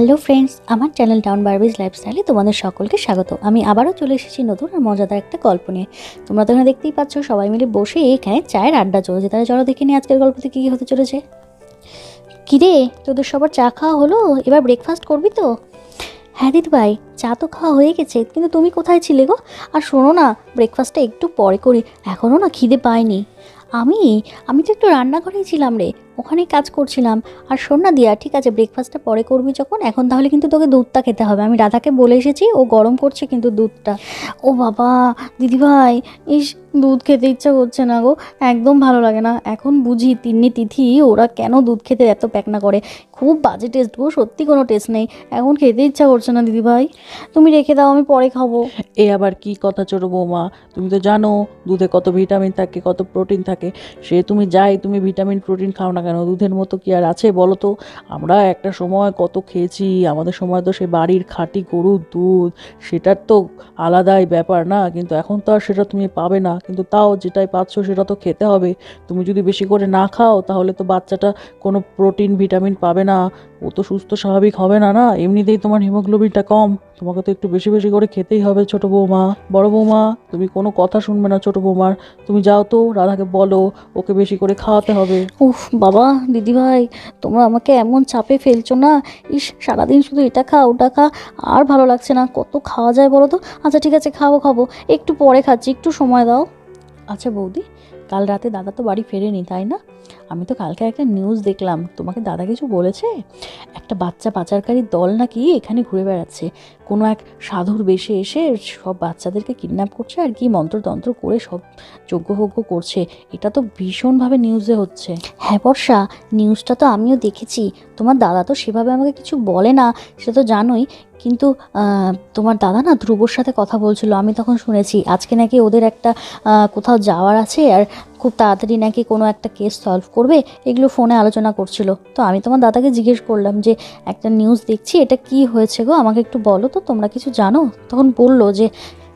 Hello friends, আমার channel town বারবিজ লাইফস্টাইলে তোমাদের সকলকে স্বাগত। আমি আবারও চলে এসেছি নতুন আর মজাদার একটা গল্প নিয়ে। তোমরা তো এখানে দেখতেই পাচ্ছ, সবাই মিলে বসে এখানে চায়ের আড্ডা চলেছে। তাহলে চলো দেখে নিই আজকের গল্পতে কী কী হতে চলেছে। কিরে, তোদের সবার চা খাওয়া হলো? এবার ব্রেকফাস্ট করবি তো? হ্যাঁ দিদি ভাই, চা তো খাওয়া হয়ে গেছে, কিন্তু তুমি কোথায় ছিলে গো? আর শোনো না ব্রেকফাস্টটা একটু পরে করি এখনও না খিদে পাইনি আমি আমি তো একটু রান্নাঘরেই ছিলাম রে ওখানেই কাজ করছিলাম। আর শোন না দিয়া, ঠিক আছে ব্রেকফাস্টটা পরে করবি যখন, এখন তাহলে কিন্তু তোকে দুধটা খেতে হবে। আমি রাধাকে বলে এসেছি, ও গরম করছে কিন্তু দুধটা। ও বাবা, দিদিভাই, ইস, দুধ খেতে ইচ্ছা করছে না গো, একদম ভালো লাগে না। এখন বুঝি তিন্নি তিথি, ওরা কেন দুধ খেতে এত প্যাকনা করে? খুব বাজে টেস্ট গো, সত্যি কোনো টেস্ট নেই। এখন খেতে ইচ্ছা করছে না, দিদিভাই। তুমি রেখে দাও, আমি পরে খাব। এ আবার কি কথা ছোট বৌমা? তুমি তো জানো, দুধে কত ভিটামিন থাকে, কত প্রোটিন থাকে। সে তুমি যাই, তুমি ভিটামিন প্রোটিন খাও না কেন? দুধের মতো কি আর আছে বলো তো আমরা একটা সময় কত খেয়েছি, আমাদের সময় তো সে বাড়ির খাঁটি গরুর দুধ, সেটার তো আলাদাই ব্যাপার না? কিন্তু এখন তো আর সেটা তুমি পাবে না। কিন্তু তাও যেটাই পাচ্ছ সেটা তো খেতে হবে। তুমি যদি বেশি করে না খাও, তাহলে তো বাচ্চাটা কোনো প্রোটিন, ভিটামিন পাবে না। ও তো সুস্থ স্বাভাবিক হবে না না? এমনিতেই তোমার হিমোগ্লোবিনটা কম। তোমাকে তো একটু বেশি বেশি করে খেতেই হবে ছোট বৌমা। বড় বৌমা তুমি কোনো কথা শুনবে না ছোট বৌমার। তুমি যাও তো রাধাকে বলো ওকে বেশি করে খাওয়াতে হবে। উফ বাবা দিদিভাই তোমরা আমাকে এমন চাপে ফেলছো না? ইস সারাদিন শুধু এটা খা ওটা খা আর ভালো লাগছে না। কত খাওয়া যায় বলো তো? আচ্ছা ঠিক আছে খাব খাব। একটু পরে খাচ্ছি একটু সময় দাও। আচ্ছা বৌদি কাল রাতে দাদা তো বাড়ি ফেরেনি তাই না? আমি তো কালকে একটা নিউজ দেখলাম। তোমাকে দাদা কিছু বলেছে? একটা বাচ্চা পাচারকারীর দল নাকি এখানে ঘুরে বেড়াচ্ছে। কোনো এক সাধুর বেশে এসে সব বাচ্চাদেরকে কিডন্যাপ করছে আর কি মন্ত্রতন্ত্র করে সব যজ্ঞভোগ্য করছে। এটা তো ভীষণভাবে নিউজে হচ্ছে। হ্যাঁ বর্ষা নিউজটা তো আমিও দেখেছি। তোমার দাদা তো সেভাবে আমাকে কিছু বলে না সেটা তো জানোই। কিন্তু তোমার দাদা না ধ্রুবর সাথে কথা বলছিল, আমি তখন শুনেছি। আজকে নাকি ওদের একটা কোথাও যাওয়ার আছে আর খুব তাড়াতাড়ি নাকি কোনো একটা কেস সলভ করবে, এগুলো ফোনে আলোচনা করছিল। তো আমি তোমার দাদাকে জিজ্ঞেস করলাম যে, একটা নিউজ দেখছি, এটা কি হয়েছে গো? আমাকে একটু বলো তো, তোমরা কিছু জানো? তখন বলল যে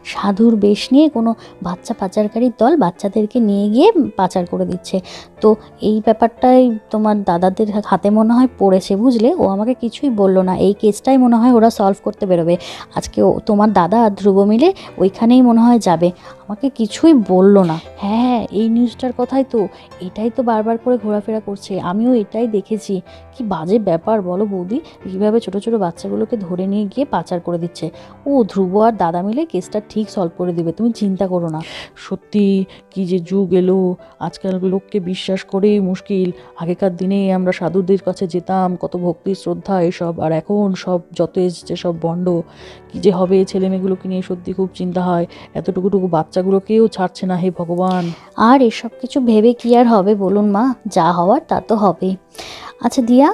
সাধুর বেশ নিয়ে কোনো বাচ্চা পাচারকারীর দল বাচ্চাদেরকে নিয়ে গিয়ে পাচার করে দিচ্ছে। তো এই ব্যাপারটাই তোমার দাদাদের হাতে মনে হয় পড়েছে বুঝলে? ও আমাকে কিছুই বলল না। এই কেসটাই মনে হয় ওরা সলভ করতে বেরোবে। আজকে ও, তোমার দাদা আর ধ্রুব মিলে ওইখানেই মনে হয় যাবে। আমাকে কিছুই বলল না। হ্যাঁ এই নিউজটার কথাই তো। এটাই তো বারবার করে ঘোরাফেরা করছে। আমিও এটাই দেখেছি। কি বাজে ব্যাপার বলো বৌদি? কীভাবে ছোটো ছোটো বাচ্চাগুলোকে ধরে নিয়ে গিয়ে পাচার করে দিচ্ছে? ও, ধ্রুব আর দাদা মিলে কেসটা ঠিক সলভ করে দেবে, তুমি চিন্তা করো না। সত্যি কি যে যুগ এলো, আজকাল লোককে বিশ্বাস করেই মুশকিল। আগেকার দিনে আমরা সাধুদের কাছে যেতাম, কত ভক্তি, শ্রদ্ধা এসব, আর এখন সব যত এসছে সব বন্ড। কি যে হবে ছেলে মেয়েগুলোকে নিয়ে সত্যি খুব চিন্তা হয়। এতটুকুটুকু বাচ্চাগুলোকেও ছাড়ছে না হে ভগবান। আর এসব কিছু ভেবে কি আর হবে বলুন মা? যা হওয়ার তা তো হবেই। আচ্ছা দিয়া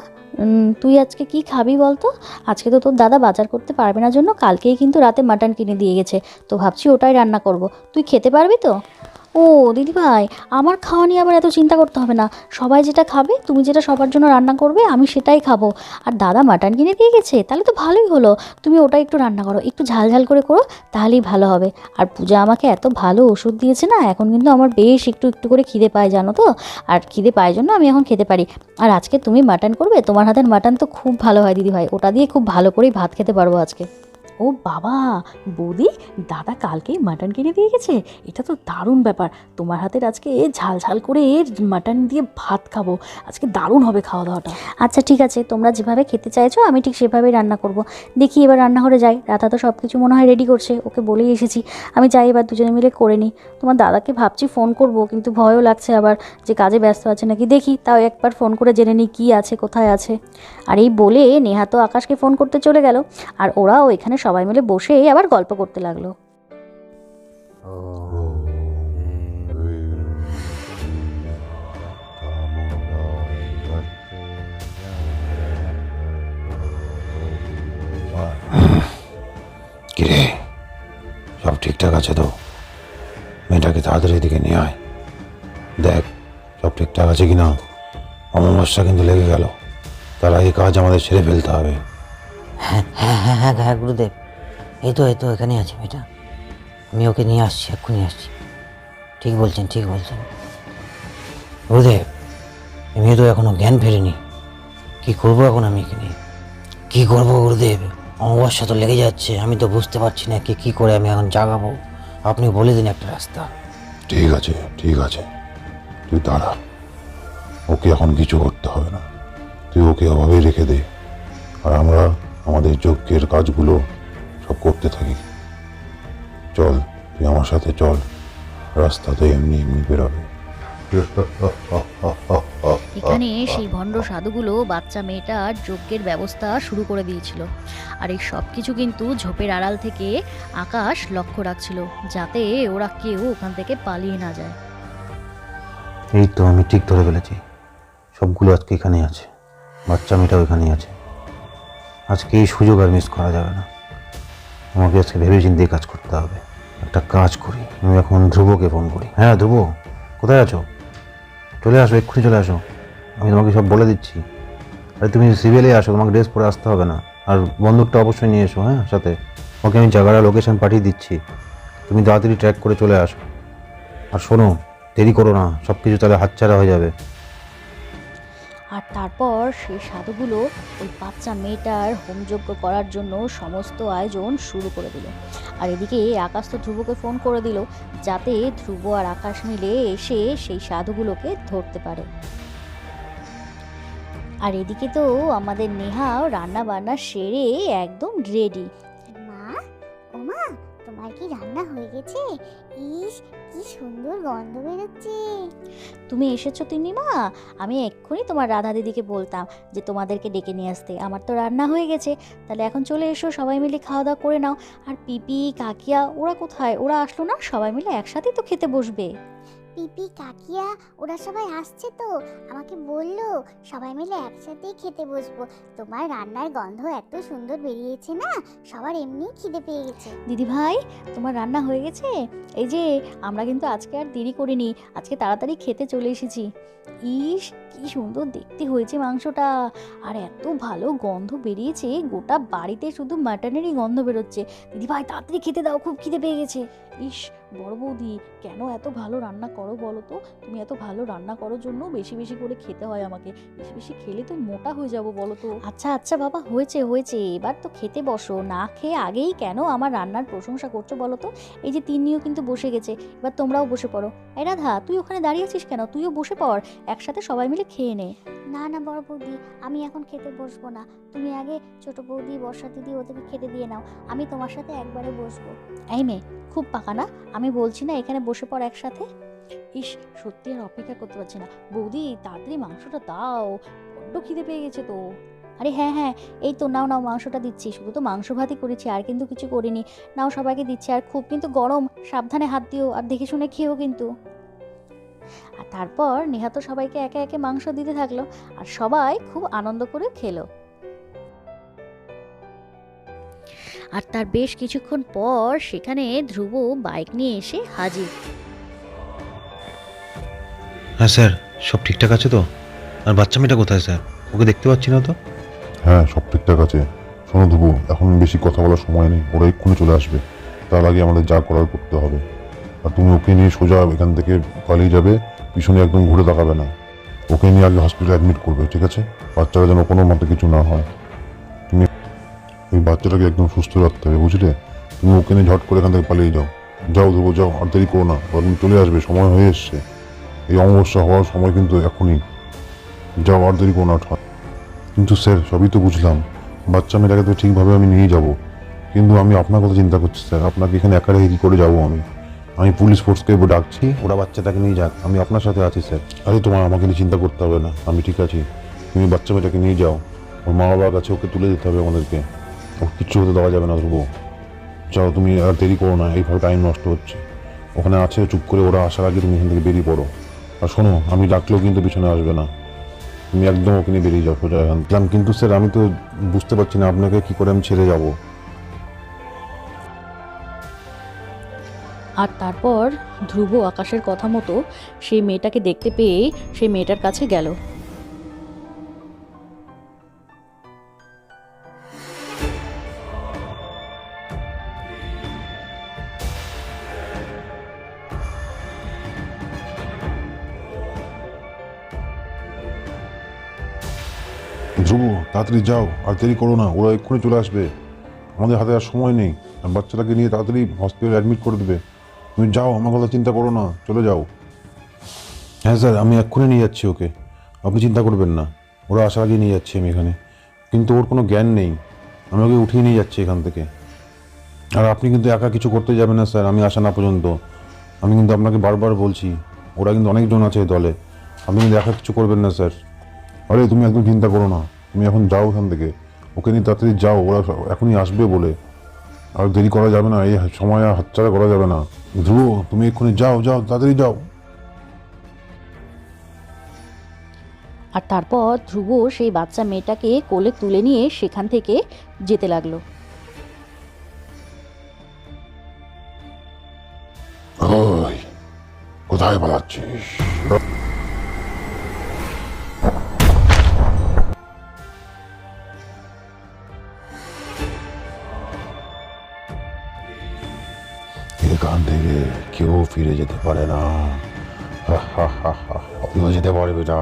তুই আজকে কি খাবি বলতো? আজকে তো তোর দাদা বাজার করতে পারবে না জন্য কালকেই কিন্তু রাতে মাটন কিনে দিয়ে গেছে। তো ভাবছি ওটাই রান্না করব। তুই খেতে পারবি তো? ও দিদি ভাই আমার খাওয়া নিয়ে আবার এত চিন্তা করতে হবে না। সবাই যেটা খাবে, তুমি যেটা সবার জন্য রান্না করবে, আমি সেটাই খাব। আর দাদা মাটন কিনে দিয়ে গেছে, তাহলে তো ভালোই হলো। তুমি ওটা একটু রান্না করো, একটু ঝাল ঝাল করে করো, তাহলেই ভালো হবে। আর পূজা আমাকে এত ভালো ওষুধ দিয়েছে না, এখন কিন্তু আমার বেশ একটু একটু করে খিদে পায়, জানো তো? আর খিদে পায় জন্য আমি এখন খেতে পারি। আর আজকে তুমি মাটন করবে, তোমার হাতের মাটন তো খুব ভালো হয় দিদি ভাই ওটা দিয়ে খুব ভালো করেই ভাত খেতে পারব আজকে। ও বাবা, বৌদি, দাদা কালকেই মাটন কিনে দিয়ে গেছে। এটা তো দারুণ ব্যাপার। তোমার হাতের আজকে ঝাল ঝাল করে মাটন দিয়ে ভাত খাব। আজকে দারুণ হবে খাওয়া দাওয়াটা আচ্ছা ঠিক আছে। তোমরা যেভাবে খেতে চাইছো, আমি ঠিক সেভাবেই রান্না করব। দেখি এবার রান্নাঘরে যাই। রাধা তো সব কিছু মনে হয় রেডি করছে। ওকে বলেই এসেছি। আমি যাই এবার দুজনে মিলে করে নিই। তোমার দাদাকে ভাবছি ফোন করব, কিন্তু ভয়ও লাগছে আবার যে কাজে ব্যস্ত আছে নাকি। দেখি তাও একবার ফোন করে জেনে নিই কী আছে, কোথায় আছে। আর এই বলে নেহা তো আকাশকে ফোন করতে চলে গেল। আর ওরাও এখানে সবাই মিলে বসে আবার গল্প করতে লাগল। কিরে সব ঠিকঠাক আছে তো? মেয়েটাকে তাড়াতাড়ি এদিকে নিয়ে আয়। দেখ সব ঠিকঠাক আছে কি না অমাবস্যা কিন্তু লেগে গেল। তার আগে কাজ আমাদের ছেড়ে ফেলতে হবে। হ্যাঁ হ্যাঁ হ্যাঁ হ্যাঁ হ্যাঁ গুরুদেব। এই তো এই তো এখানে আছে বেটা। আমি ওকে নিয়ে আসছি, এক্ষুনি আসছি। ঠিক বলছেন ঠিক বলছেন। গুরুদেব মেয়ে তো এখনও জ্ঞান ফেরেনি। কি করব এখন আমি এখানে কি করব গুরুদেব অমাবস্যা তো লেগে যাচ্ছে, আমি তো বুঝতে পারছি না কি কি করে আমি এখন জাগাবো। আপনি বলে দিন একটা রাস্তা। ঠিক আছে ঠিক আছে। তুই দাঁড়া। ওকে এখন কিছু করতে হবে না। তুই ওকে অভাবে রেখে দে। আর আমরা আমাদের যজ্ঞের কাজগুলো করতে থাকি। চল তুই আমার সাথে চল। রাস্তাতে এমনি এমনি বেরোবে। এখানে সেই ভণ্ড সাধুগুলো বাচ্চা মেয়েটার যজ্ঞের ব্যবস্থা শুরু করে দিয়েছিল। আর এই সব কিছু কিন্তু ঝোপের আড়াল থেকে আকাশ লক্ষ্য রাখছিল যাতে ওরা কেউ ওখান থেকে পালিয়ে না যায়। এই তো আমি ঠিক ধরে ফেলেছি। সবগুলো আজকে এখানেই আছে। বাচ্চা মেয়েটাও এখানেই আছে। আজকে এই সুযোগ আর মিস করা যাবে না। আমাকে আজকে ভেবে চিন্তে কাজ করতে হবে। একটা কাজ করি, আমি এখন ধ্রুবকে ফোন করি। হ্যাঁ ধ্রুব, কোথায় আছো? চলে আসো, এক্ষুনি চলে আসো। আমি তোমাকে সব বলে দিচ্ছি। আরে তুমি সিভিলে আসো, তোমাকে ড্রেস পরে আসতে হবে না। আর বন্দুকটা অবশ্যই নিয়ে এসো হ্যাঁ সাথে। ওকে আমি জায়গাটা লোকেশন পাঠিয়ে দিচ্ছি। তুমি তাড়াতাড়ি ট্র্যাক করে চলে আসো। আর শোনো, দেরি করো না সব কিছু তাহলে হাতছাড়া হয়ে যাবে। আর তারপর সেই সাধুগুলো ওই বাচ্চা মেয়েটার হোমযজ্ঞ করার জন্য সমস্ত আয়োজন শুরু করে দিল। আর এদিকে আকাশ তো ধ্রুবকে ফোন করে দিল যাতে ধ্রুব আর আকাশ মিলে এসে সেই সাধুগুলোকে ধরতে পারে। আর এদিকে তো আমাদের নেহাও রান্না বান্না সেরে একদম রেডি তোমার কি রান্না হয়ে গেছে? ইস, কি সুন্দর গন্ধ বেরোচ্ছে। তুমি এসেছ তিনি মা আমি এক্ষুনি তোমার রাধা দিদিকে বলতাম যে তোমাদেরকে ডেকে নিয়ে আসতে। আমার তো রান্না হয়ে গেছে। তাহলে এখন চলে এসো, সবাই মিলে খাওয়া দাওয়া করে নাও। আর পিপি, কাকিয়া, ওরা কোথায়? ওরা আসলো না? সবাই মিলে একসাথেই তো খেতে বসবে। পিপি, কাকিয়া, ওরা সবাই আসছে তো। আমাকে বলল, সবাই মিলে একসাথেই খেতে বসবো। তোমার রান্নার গন্ধ এত সুন্দর বেরিয়েছে না? সবার এমনি খিদে পেয়ে গেছে। দিদি ভাই, তোমার রান্না হয়ে গেছে? এই যে, আমরা কিন্তু আজকে আর দেরি করিনি। আজকে তাড়াতাড়ি খেতে চলে এসেছি। ইস, কি সুন্দর দেখতে হয়েছে মাংসটা। আর এত ভালো গন্ধ বেরিয়েছে, গোটা বাড়িতে শুধু মাটনেরই গন্ধ বেরোচ্ছে। দিদি ভাই, তাড়াতাড়ি খেতে দাও, খুব খিদে পেয়ে গেছে। ইস বড় বৌদি, কেন এত ভালো রান্না করো বলো তো? তুমি এত ভালো রান্না করার জন্য বেশি বেশি করে খেতে হয় আমাকে। বেশি বেশি খেলে তো মোটা হয়ে যাব বলো তো। আচ্ছা আচ্ছা বাবা, হয়েছে হয়েছে। এবার তো খেতে বসো। না খেয়ে আগেই কেন আমার রান্নার প্রশংসা করছ বলো তো? এই যে তিন্নিও কিন্তু বসে গেছে। এবার তোমরাও বসে পড়ো। এই রাধা, তুই ওখানে দাঁড়িয়ে আছিস কেন? তুইও বসে পড়। একসাথে সবাই মিলে খেয়ে নে। না না, বড় বৌদি, আমি এখন খেতে বসবো না। তুমি আগে ছোট বৌদি, বর্ষা দিদি ওদেরকে খেতে দিয়ে নাও। আমি তোমার সাথে একবারে বসবো। এই মেয়ে, খুব পাকা না? আমি বলছি না এখানে বসে পড় একসাথে? ইস, সত্যি আর অপেক্ষা করতে পারছি না। বৌদি, তাড়াতাড়ি মাংসটা দাও। বড্ড খিদে পেয়ে গেছে তো। আরে হ্যাঁ হ্যাঁ এই তো নাও নাও, মাংসটা দিচ্ছি। শুধু তো মাংস ভাতই করেছি, আর কিন্তু কিছু করিনি। নাও সবাইকে দিচ্ছি, আর খুব কিন্তু গরম। সাবধানে হাত দিও, আর দেখে শুনে খেয়েও কিন্তু। আর তারপর নেহা তো সবাইকে একে একে মাংস দিতে থাকল আর সবাই খুব আনন্দ করে খেলো। আর তার বেশ কিছুক্ষণ পর সেখানে ধ্রুব বাইক নিয়ে এসে হাজির। হ্যাঁ স্যার সব ঠিকঠাক আছে তো? আর বাচ্চা মেয়েটা কোথায় স্যার? ওকে দেখতে পাচ্ছি না তো? হ্যাঁ সব ঠিকঠাক আছে। শোনো ধ্রুব এখন বেশি কথা বলার সময় নেই। ওরা এক্ষুনি চলে আসবে। তার আগে আমাদের যা করার করতে হবে। আর তুমি ওকে নিয়ে সোজা এখান থেকে পালিয়ে যাবে, পিছনে একদম ঘুরে তাকাবে না। ওকে নিয়ে আগে হসপিটালে অ্যাডমিট করবে, ঠিক আছে? বাচ্চারা যেন কোনো মতে কিছু না হয়। তুমি ওই বাচ্চাটাকে একদম সুস্থ রাখতে হবে, বুঝলে? তুমি ওকে নিয়ে ঝট করে এখান থেকে পালিয়ে যাও। যাও ধ্রুব যাও, আর দেরি করো না। বরং চলে আসবে, সময় হয়ে এসছে। এই অমাবস্যা হওয়ার সময় কিন্তু এখনই। যাও, আর দেরি করো না কিন্তু স্যার, সবই তো বুঝলাম। বাচ্চা মেয়েটাকে তো ঠিকভাবে আমি নিয়ে যাব। কিন্তু আমি আপনার কথা চিন্তা করছি, স্যার। আপনাকে এখানে একা রেখে কী করে যাব আমি? আমি পুলিশ ফোর্সকে ডাকছি। ওরা বাচ্চাটাকে নিয়ে যাক। আমি আপনার সাথে আছি স্যার। আরে তোমার আমাকে নিয়ে চিন্তা করতে হবে না। আমি ঠিক আছি। তুমি বাচ্চা মেয়েটাকে নিয়ে যাও। ওর মা বাবার কাছে ওকে তুলে দিতে হবে আমাদেরকে। ওকে কিচ্ছু হতে দেওয়া যাবে না ধ্রুব। যাও তুমি আর দেরি করো না। এইভাবে টাইম নষ্ট হচ্ছে। ওখানে আছে চুপ করে ওরা আসার আগে তুমি এখান থেকে বেরিয়ে পড়ো। আর শোনো আমি ডাকলেও কিন্তু পিছনে আসবে না। তুমি একদম ওকে নিয়ে বেরিয়ে যাও। সোজা এখান কিন্তু স্যার আমি তো বুঝতে পারছি না আপনাকে কী করে আমি ছেড়ে যাব। আর তারপর ধ্রুব আকাশের কথা মতো সেই মেয়েটাকে দেখতে পেয়ে সেই মেয়েটার কাছে গেল। ধ্রুব, তাড়াতাড়ি যাও, আর দেরি করো না, ওরা এক্ষুনি চলে আসবে। আমাদের হাতে আর সময় নেই, আর বাচ্চাটাকে নিয়ে তাড়াতাড়ি হসপিটালে অ্যাডমিট করে দেবে। তুমি যাও, আমার কথা চিন্তা করো না, চলে যাও। হ্যাঁ স্যার, আমি এক্ষুনি নিয়ে যাচ্ছি ওকে। আপনি চিন্তা করবেন না, ওরা আসার আগে নিয়ে যাচ্ছি আমি এখানে। কিন্তু ওর কোনো জ্ঞান নেই, আমি ওকে উঠিয়ে নিয়ে যাচ্ছি এখান থেকে। আর আপনি কিন্তু একা কিছু করতে যাবেন না স্যার, আমি আসা না পর্যন্ত। আমি কিন্তু আপনাকে বারবার বলছি, ওরা কিন্তু অনেকজন আছে দলে। আপনি কিন্তু একা কিছু করবেন না স্যার। আরে, তুমি একদম চিন্তা করো না, তুমি এখন যাও এখান থেকে। ওকে নিয়ে তাড়াতাড়ি যাও, ওরা এখনই আসবে বলে। আর দেরি করা যাবে না, এই সময় হাতছাড়া করা যাবে না। ধ্রুব তুমি এক্ষুনি যাও যাও তাড়াতাড়ি যাও। আর তারপর ধ্রুব সেই বাচ্চা মেয়েটাকে কোলে তুলে নিয়ে সেখান থেকে যেতে লাগল। কোথায় পালাচ্ছিস? এখান থেকে কেউ ফিরে যেতে পারে না। যেতে পারবে না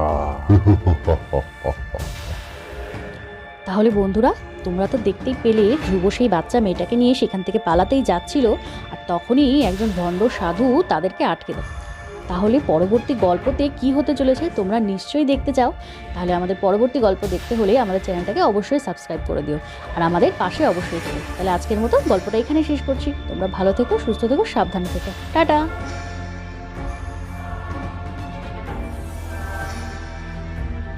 তাহলে বন্ধুরা, তোমরা তো দেখতেই পেলে, ধ্রুব সেই বাচ্চা মেয়েটাকে নিয়ে সেখান থেকে পালাতেই যাচ্ছিল, আর তখনই একজন ভণ্ড সাধু তাদেরকে আটকে দেয় তাহলে পরবর্তী গল্পতে কি হতে চলেছে তোমরা নিশ্চয়ই দেখতে চাও। তাহলে আমাদের পরবর্তী গল্প দেখতে হলে আমাদের চ্যানেলটাকে অবশ্যই সাবস্ক্রাইব করে দিও। আর আমাদের পাশে অবশ্যই থেকো। তাহলে আজকের মতো গল্পটা এখানে শেষ করছি। তোমরা ভালো থেকো, সুস্থ থেকো, সাবধানে থেকো। টাটা!